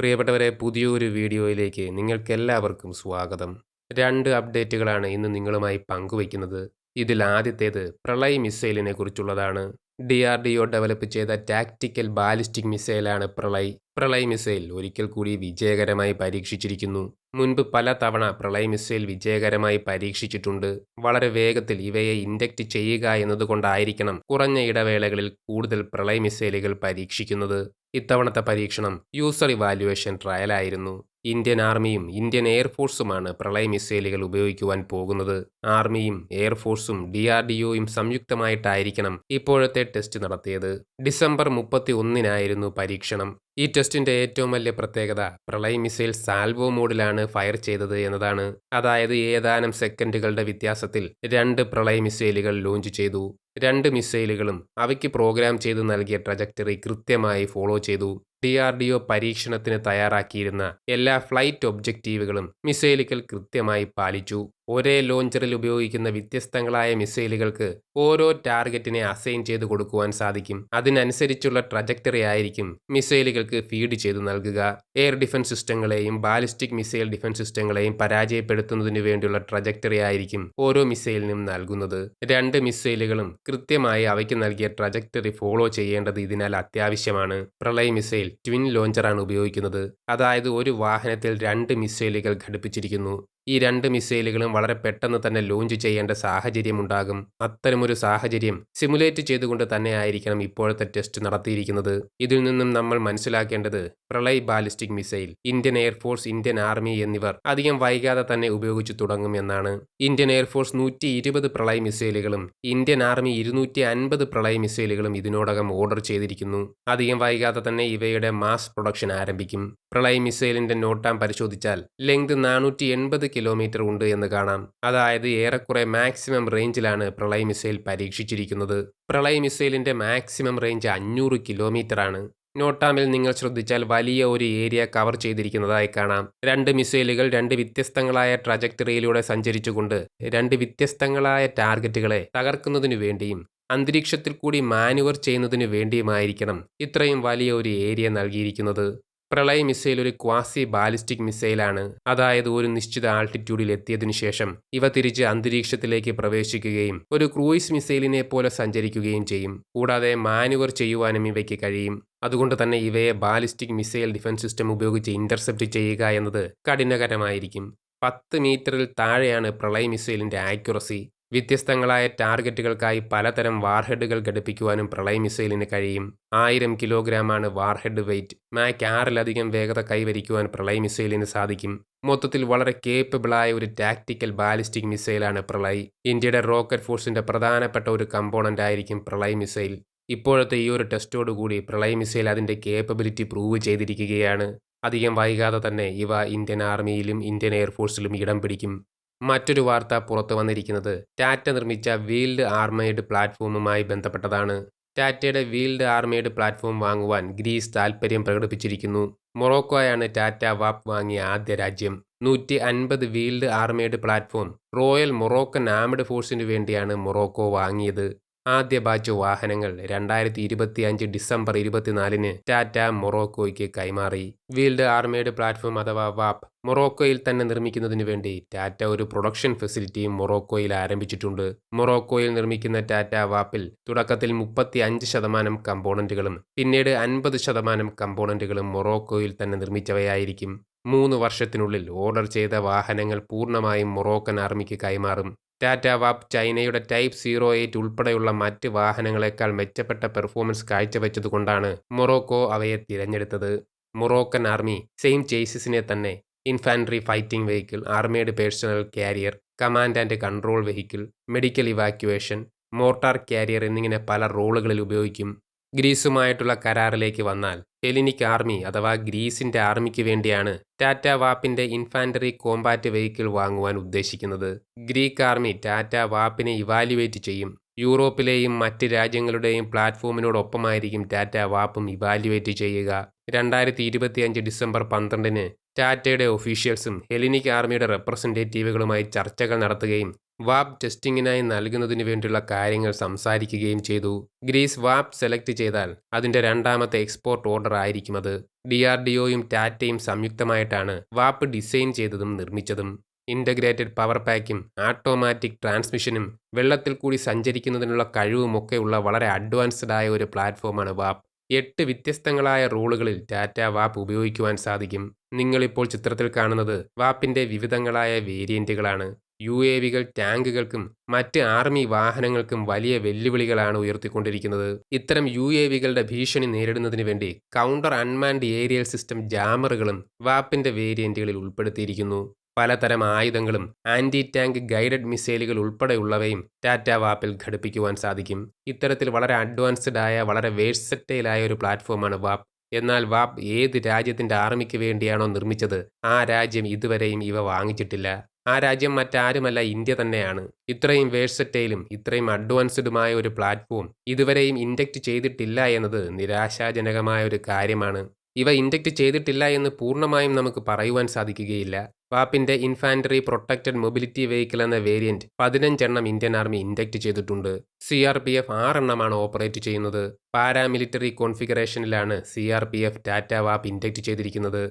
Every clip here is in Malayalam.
പ്രിയപ്പെട്ടവരെ പുതിയൊരു വീഡിയോയിലേക്ക് നിങ്ങൾക്കെല്ലാവർക്കും സ്വാഗതം. രണ്ട് അപ്ഡേറ്റുകളാണ് ഇന്ന് നിങ്ങളുമായി പങ്കുവയ്ക്കുന്നത്. ഇതിൽ ആദ്യത്തേത് പ്രളയ് മിസൈലിനെ കുറിച്ചുള്ളതാണ്. D R D O develop ചെയ്ത ടാക്ടിക്കൽ ബാലിസ്റ്റിക് മിസൈലാണ് പ്രളയ്. പ്രളയ് മിസൈൽ ഒരിക്കൽ കൂടി വിജയകരമായി പരീക്ഷിച്ചിരിക്കുന്നു. മുൻപ് പല തവണ പ്രളയ് മിസൈൽ വിജയകരമായി പരീക്ഷിച്ചിട്ടുണ്ട്. വളരെ വേഗത്തിൽ ഇവയെ ഇൻഡക്റ്റ് ചെയ്യുക എന്നതുകൊണ്ടായിരിക്കണം കുറഞ്ഞ ഇടവേളകളിൽ കൂടുതൽ പ്രളയ് മിസൈലുകൾ പരീക്ഷിക്കുന്നത്. ഇത്തവണത്തെ പരീക്ഷണം യൂസർ ഇവാലുവേഷൻ ട്രയലായിരുന്നു. ഇന്ത്യൻ ആർമിയും ഇന്ത്യൻ എയർഫോഴ്സുമാണ് പ്രളയ മിസൈലുകൾ ഉപയോഗിക്കുവാൻ പോകുന്നത്. ആർമിയും എയർഫോഴ്സും ഡി ആർ ഡി ഒയും സംയുക്തമായിട്ടായിരിക്കണം ഇപ്പോഴത്തെ ടെസ്റ്റ് നടത്തിയത്. ഡിസംബർ മുപ്പത്തി ഒന്നിനായിരുന്നു പരീക്ഷണം. ഈ ടെസ്റ്റിന്റെ ഏറ്റവും വലിയ പ്രത്യേകത പ്രളയ മിസൈൽ സാൽവോ മോഡിലാണ് ഫയർ ചെയ്തത് എന്നതാണ്. അതായത് ഏതാനും സെക്കൻഡുകളുടെ വ്യത്യാസത്തിൽ രണ്ട് പ്രളയ മിസൈലുകൾ ലോഞ്ച് ചെയ്തു. രണ്ട് മിസൈലുകളും അവയ്ക്ക് പ്രോഗ്രാം ചെയ്ത് നൽകിയ ട്രജക്ടറി കൃത്യമായി ഫോളോ ചെയ്തു. ഡി ആർ ഡി ഒ പരീക്ഷണത്തിന് തയ്യാറാക്കിയിരുന്ന എല്ലാ ഫ്ലൈറ്റ് ഒബ്ജക്റ്റീവുകളും മിസൈലുകൾ കൃത്യമായി പാലിച്ചു. ഒരേ ലോഞ്ചറിൽ ഉപയോഗിക്കുന്ന വ്യത്യസ്തങ്ങളായ മിസൈലുകൾക്ക് ഓരോ ടാർഗറ്റിനെ അസൈൻ ചെയ്തു കൊടുക്കുവാൻ സാധിക്കും. അതിനനുസരിച്ചുള്ള ട്രജക്ടറി ആയിരിക്കും മിസൈലുകൾക്ക് ഫീഡ് ചെയ്തു നൽകുക. എയർ ഡിഫൻസ് സിസ്റ്റങ്ങളെയും ബാലിസ്റ്റിക് മിസൈൽ ഡിഫൻസ് സിസ്റ്റങ്ങളെയും പരാജയപ്പെടുത്തുന്നതിന് വേണ്ടിയുള്ള ട്രജക്ടറി ആയിരിക്കും ഓരോ മിസൈലിനും നൽകുന്നത്. രണ്ട് മിസൈലുകളും കൃത്യമായി അവയ്ക്ക് നൽകിയ ട്രജക്ടറി ഫോളോ ചെയ്യേണ്ടത് ഇതിനാൽ അത്യാവശ്യമാണ്. പ്രളയ മിസൈൽ ട്വിൻ ലോഞ്ചറാണ് ഉപയോഗിക്കുന്നത്. അതായത് ഒരു വാഹനത്തിൽ രണ്ട് മിസൈലുകൾ ഘടിപ്പിച്ചിരിക്കുന്നു. ഈ രണ്ട് മിസൈലുകളും വളരെ പെട്ടെന്ന് തന്നെ ലോഞ്ച് ചെയ്യേണ്ട സാഹചര്യമുണ്ടാകും. അത്തരമൊരു സാഹചര്യം സിമുലേറ്റ് ചെയ്തുകൊണ്ട് തന്നെ ആയിരിക്കണം ഇപ്പോഴത്തെ ടെസ്റ്റ് നടത്തിയിരിക്കുന്നത്. ഇതിൽ നിന്നും നമ്മൾ മനസ്സിലാക്കേണ്ടത് Pralay ballistic missile Indian air force Indian army എന്നിവർ അധികം വൈകാതെ തന്നെ ഉപയോഗിച്ചു തുടങ്ങുമെന്നാണ് ഇന്ത്യൻ എയർഫോഴ്സ് നൂറ്റി ഇരുപത് പ്രളയ് മിസൈലുകളും ഇന്ത്യൻ ആർമി ഇരുന്നൂറ്റി അൻപത് പ്രളയ് മിസൈലുകളും ഇതിനോടകം ഓർഡർ ചെയ്തിരിക്കുന്നു. അധികം വൈകാതെ തന്നെ ഇവയുടെ മാസ് പ്രൊഡക്ഷൻ ആരംഭിക്കും. പ്രളയ് മിസൈലിന്റെ നോട്ടാം പരിശോധിച്ചാൽ ലെങ്ത് നാനൂറ്റി എൺപത് കിലോമീറ്റർ ഉണ്ട് എന്ന് കാണാം. അതായത് ഏറെക്കുറെ മാക്സിമം റേഞ്ചിലാണ് പ്രളയ് മിസൈൽ പരീക്ഷിച്ചിരിക്കുന്നത്. പ്രളയ് മിസൈലിന്റെ മാക്സിമം റേഞ്ച് അഞ്ഞൂറ് കിലോമീറ്റർ ആണ് നോട്ടാമിൽ നിങ്ങൾ ശ്രദ്ധിച്ചാൽ വലിയ ഒരു ഏരിയ കവർ ചെയ്തിരിക്കുന്നതായി കാണാം. രണ്ട് മിസൈലുകൾ രണ്ട് വ്യത്യസ്തങ്ങളായ ട്രജക്ടറിയിലൂടെ സഞ്ചരിച്ചുകൊണ്ട് രണ്ട് വ്യത്യസ്തങ്ങളായ ടാർഗറ്റുകളെ തകർക്കുന്നതിനു വേണ്ടിയും അന്തരീക്ഷത്തിൽ കൂടി മാനുവർ ചെയ്യുന്നതിനു വേണ്ടിയുമായിരിക്കണം ഇത്രയും വലിയ ഒരു ഏരിയ നൽകിയിരിക്കുന്നത്. പ്രളയ് മിസൈൽ ഒരു ക്വാസി ബാലിസ്റ്റിക് മിസൈലാണ്. അതായത് ഒരു നിശ്ചിത ആൾട്ടിറ്റ്യൂഡിൽ എത്തിയതിനു ശേഷം ഇവ തിരിച്ച് അന്തരീക്ഷത്തിലേക്ക് പ്രവേശിക്കുകയും ഒരു ക്രൂയിസ് മിസൈലിനെ പോലെ സഞ്ചരിക്കുകയും ചെയ്യും. കൂടാതെ മാനുവർ ചെയ്യുവാനും ഇവയ്ക്ക് കഴിയും. അതുകൊണ്ട് തന്നെ ഇവയെ ബാലിസ്റ്റിക് മിസൈൽ ഡിഫൻസ് സിസ്റ്റം ഉപയോഗിച്ച് ഇന്റർസെപ്റ്റ് ചെയ്യുക എന്നത് കഠിനകരമായിരിക്കും. പത്ത് മീറ്ററിൽ താഴെയാണ് പ്രളയ മിസൈലിന്റെ ആക്യുറസി. വ്യത്യസ്തങ്ങളായ ടാർഗറ്റുകൾക്കായി പലതരം വാർഹെഡുകൾ ഘടിപ്പിക്കുവാനും പ്രളയ മിസൈലിന് കഴിയും. ആയിരം കിലോഗ്രാമാണ് വാർഹെഡ് വെയിറ്റ്. മാക് ആറിലധികം വേഗത കൈവരിക്കുവാൻ പ്രളയ മിസൈലിന് സാധിക്കും. മൊത്തത്തിൽ വളരെ കേപ്പബിളായ ഒരു ടാക്ടിക്കൽ ബാലിസ്റ്റിക് മിസൈലാണ് പ്രളയ്. ഇന്ത്യയുടെ റോക്കറ്റ് ഫോഴ്സിന്റെ പ്രധാനപ്പെട്ട ഒരു കമ്പോണന്റ് ആയിരിക്കും പ്രളയ് മിസൈൽ. ഇപ്പോഴത്തെ ഈ ഒരു ടെസ്റ്റോടുകൂടി പ്രളയ മിസൈൽ അതിന്റെ കേപ്പബിലിറ്റി പ്രൂവ് ചെയ്തിരിക്കുകയാണ്. അധികം വൈകാതെ തന്നെ ഇവ ഇന്ത്യൻ ആർമിയിലും ഇന്ത്യൻ എയർഫോഴ്സിലും ഇടം പിടിക്കും. മറ്റൊരു വാർത്ത പുറത്തു വന്നിരിക്കുന്നത്. ടാറ്റ നിർമ്മിച്ച വീൽഡ് ആർമേഡ് പ്ലാറ്റ്ഫോമുമായി ബന്ധപ്പെട്ടതാണ്. ടാറ്റയുടെ വീൽഡ് ആർമേഡ് പ്ലാറ്റ്ഫോം വാങ്ങുവാൻ ഗ്രീസ് താൽപ്പര്യം പ്രകടിപ്പിച്ചിരിക്കുന്നു. മൊറോക്കോയാണ് ടാറ്റ വാപ്പ് വാങ്ങിയ ആദ്യ രാജ്യം. നൂറ്റി അൻപത് wheeled armoured platform royal Moroccan armed ഫോഴ്സിനു വേണ്ടിയാണ് മൊറോക്കോ വാങ്ങിയത്. ആദ്യ ബാച്ച് വാഹനങ്ങൾ രണ്ടായിരത്തി ഇരുപത്തി അഞ്ച് ഡിസംബർ ഇരുപത്തിനാലിന് ടാറ്റ മൊറോക്കോയ്ക്ക് കൈമാറി. വീൽഡ് ആർമേഡ് പ്ലാറ്റ്ഫോം അഥവാ വാപ്പ് മൊറോക്കോയിൽ തന്നെ നിർമ്മിക്കുന്നതിനു വേണ്ടി ടാറ്റ ഒരു പ്രൊഡക്ഷൻ ഫെസിലിറ്റിയും മൊറോക്കോയിൽ ആരംഭിച്ചിട്ടുണ്ട്. മൊറോക്കോയിൽ നിർമ്മിക്കുന്ന ടാറ്റ വാപ്പിൽ തുടക്കത്തിൽ മുപ്പത്തി അഞ്ച് ശതമാനം കമ്പോണന്റുകളും പിന്നീട് അൻപത് ശതമാനം കമ്പോണന്റുകളും മൊറോക്കോയിൽ തന്നെ നിർമ്മിച്ചവയായിരിക്കും. മൂന്ന് വർഷത്തിനുള്ളിൽ ഓർഡർ ചെയ്ത വാഹനങ്ങൾ പൂർണമായും മൊറോക്കൻ ആർമിക്ക് കൈമാറും. ടാറ്റ വാപ്പ് ചൈനയുടെ ടൈപ്പ് സീറോ എയ്റ്റ് ഉൾപ്പെടെയുള്ള മറ്റ് വാഹനങ്ങളെക്കാൾ മെച്ചപ്പെട്ട പെർഫോമൻസ് കാഴ്ചവെച്ചതുകൊണ്ടാണ് മൊറോക്കോ അവയെ തിരഞ്ഞെടുത്തത്. മൊറോക്കൻ ആർമി സെയിം ചേസിസിനെ തന്നെ ഇൻഫാൻട്രി ഫൈറ്റിംഗ് വെഹിക്കിൾ ആർമിയുടെ personnel carrier command and control vehicle medical evacuation mortar carrier എന്നിങ്ങനെ പല റോളുകളിൽ ഉപയോഗിക്കും. ഗ്രീസുമായിട്ടുള്ള കരാറിലേക്ക് വന്നാൽ ഹെലിനിക് ആർമി അഥവാ ഗ്രീസിന്റെ ആർമിക്ക് വേണ്ടിയാണ് ടാറ്റ വാപ്പിന്റെ ഇൻഫാന്ററി കോമ്പാറ്റ് വെഹിക്കിൾ വാങ്ങുവാൻ ഉദ്ദേശിക്കുന്നത്. ഗ്രീക്ക് ആർമി ടാറ്റ വാപ്പിനെ ഇവാലുവേറ്റ് ചെയ്യും. യൂറോപ്പിലെയും മറ്റ് രാജ്യങ്ങളുടെയും പ്ലാറ്റ്ഫോമിനോടൊപ്പമായിരിക്കും ടാറ്റ വാപ്പും ഇവാലുവേറ്റ് ചെയ്യുക. രണ്ടായിരത്തി ഇരുപത്തിയഞ്ച് ഡിസംബർ പന്ത്രണ്ടിന് ടാറ്റയുടെ ഒഫീഷ്യൽസും ഹെലിനിക് ആർമിയുടെ റെപ്രസെന്റേറ്റീവുകളുമായി ചർച്ചകൾ നടത്തുകയും വാപ് ടെസ്റ്റിംഗിനായി നൽകുന്നതിനു വേണ്ടിയുള്ള കാര്യങ്ങൾ സംസാരിക്കുകയും ചെയ്തു. ഗ്രീസ് വാപ് സെലക്ട് ചെയ്താൽ അതിന്റെ രണ്ടാമത്തെ എക്സ്പോർട്ട് ഓർഡർ ആയിരിക്കും അത്. ഡി ആർ ഡി ഒയും ടാറ്റയും സംയുക്തമായിട്ടാണ് വാപ്പ് ഡിസൈൻ ചെയ്തതും നിർമ്മിച്ചതും. ഇന്റഗ്രേറ്റഡ് പവർ പാക്കും ആട്ടോമാറ്റിക് ട്രാൻസ്മിഷനും വെള്ളത്തിൽ കൂടി സഞ്ചരിക്കുന്നതിനുള്ള കഴിവുമൊക്കെയുള്ള വളരെ അഡ്വാൻസ്ഡ് ആയ ഒരു പ്ലാറ്റ്ഫോമാണ് വാപ്പ് എട്ട് വ്യത്യസ്തങ്ങളായ റോളുകളിൽ ടാറ്റ വാപ്പ് ഉപയോഗിക്കുവാൻ സാധിക്കും. നിങ്ങളിപ്പോൾ ചിത്രത്തിൽ കാണുന്നത് വാപ്പിന്റെ വിവിധങ്ങളായ വേരിയന്റുകളാണ് യു എ വികൾ ടാങ്കുകൾക്കും മറ്റ് ആർമി വാഹനങ്ങൾക്കും വലിയ വെല്ലുവിളികളാണ് ഉയർത്തിക്കൊണ്ടിരിക്കുന്നത്. ഇത്തരം യു എ വികളുടെ ഭീഷണി നേരിടുന്നതിന് വേണ്ടി കൗണ്ടർ അൺമാൻഡ് ഏരിയൽ സിസ്റ്റം ജാമറുകളും വാപ്പിന്റെ വേരിയന്റുകളിൽ ഉൾപ്പെടുത്തിയിരിക്കുന്നു. പലതരം ആയുധങ്ങളും ആന്റി ടാങ്ക് ഗൈഡഡ് മിസൈലുകൾ ഉൾപ്പെടെയുള്ളവയും ടാറ്റ വാപ്പിൽ ഘടിപ്പിക്കുവാൻ സാധിക്കും. ഇത്തരത്തിൽ വളരെ അഡ്വാൻസ്ഡ് ആയ വളരെ വേഴ്സറ്റൈലായ ഒരു പ്ലാറ്റ്ഫോമാണ് വാപ്പ്. എന്നാൽ വാപ്പ് ഏത് രാജ്യത്തിന്റെ ആർമിക്ക് വേണ്ടിയാണോ നിർമ്മിച്ചത് ആ രാജ്യം ഇതുവരെയും ഇവ വാങ്ങിച്ചിട്ടില്ല. ആ രാജ്യം മറ്റാരുമല്ല ഇന്ത്യ തന്നെയാണ്. ഇത്രയും വേഴ്സറ്റൈലും ഇത്രയും അഡ്വാൻസ്ഡുമായ ഒരു പ്ലാറ്റ്ഫോം ഇതുവരെയും ഇൻഡക്റ്റ് ചെയ്തിട്ടില്ല എന്നത് നിരാശാജനകമായ ഒരു കാര്യമാണ്. ഇവ ഇൻഡക്റ്റ് ചെയ്തിട്ടില്ല എന്ന് പൂർണമായും നമുക്ക് പറയുവാൻ സാധിക്കുകയില്ല. വാപ്പിന്റെ ഇൻഫാൻട്രി പ്രൊട്ടക്റ്റഡ് മൊബിലിറ്റി വെഹിക്കിൾ എന്ന വേരിയന്റ് പതിനഞ്ചെണ്ണം ഇന്ത്യൻ ആർമി ഇൻഡക്റ്റ് ചെയ്തിട്ടുണ്ട്. സി ആർ പി എഫ് ആറെണ്ണമാണ് ഓപ്പറേറ്റ് ചെയ്യുന്നത്. Paramilitary കോൺഫിഗറേഷനിലാണ് C R P F Tata WhAP induct ചെയ്തിരിക്കുന്നത്.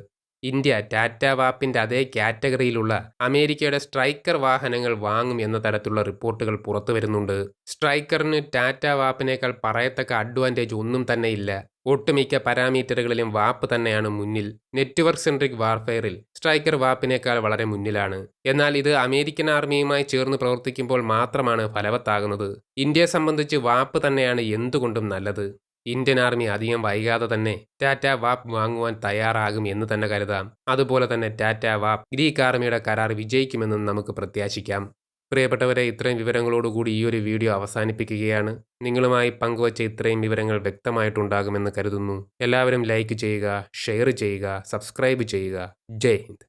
ഇന്ത്യ ടാറ്റ വാപ്പിന്റെ അതേ കാറ്റഗറിയിലുള്ള അമേരിക്കയുടെ സ്ട്രൈക്കർ വാഹനങ്ങൾ വാങ്ങും എന്ന തരത്തിലുള്ള റിപ്പോർട്ടുകൾ പുറത്തു വരുന്നുണ്ട് സ്ട്രൈക്കറിന് ടാറ്റ വാപ്പിനേക്കാൾ പറയത്തക്ക അഡ്വാന്റേജ് ഒന്നും തന്നെ ഇല്ല. ഒട്ടുമിക്ക പാരാമീറ്ററുകളിലും വാപ്പ് തന്നെയാണ് മുന്നിൽ. നെറ്റ്വർക്ക് സെൻട്രിക് വാർഫെയറിൽ സ്ട്രൈക്കർ വാപ്പിനേക്കാൾ വളരെ മുന്നിലാണ്. എന്നാൽ ഇത് അമേരിക്കൻ ആർമിയുമായി ചേർന്ന് പ്രവർത്തിക്കുമ്പോൾ മാത്രമാണ് ഫലവത്താകുന്നത്. ഇന്ത്യയെ സംബന്ധിച്ച് വാപ്പ് തന്നെയാണ് എന്തുകൊണ്ടും നല്ലത്. ഇന്ത്യൻ ആർമി അധികം വൈകാതെ തന്നെ ടാറ്റ വാപ്പ് വാങ്ങുവാൻ തയ്യാറാകും എന്ന് തന്നെ കരുതാം. അതുപോലെ തന്നെ ടാറ്റ വാപ്പ് ഗ്രീക്ക് ആർമിയുടെ കരാർ വിജയിക്കുമെന്നും നമുക്ക് പ്രത്യാശിക്കാം. പ്രിയപ്പെട്ടവരെ ഇത്രയും വിവരങ്ങളോടുകൂടി ഈ ഒരു വീഡിയോ അവസാനിപ്പിക്കുകയാണ്. നിങ്ങളുമായി പങ്കുവച്ച ഇത്രയും വിവരങ്ങൾ വ്യക്തമായിട്ടുണ്ടാകുമെന്ന് കരുതുന്നു. എല്ലാവരും ലൈക്ക് ചെയ്യുക ഷെയർ ചെയ്യുക സബ്സ്ക്രൈബ് ചെയ്യുക. ജയ് ഹിന്ദ്.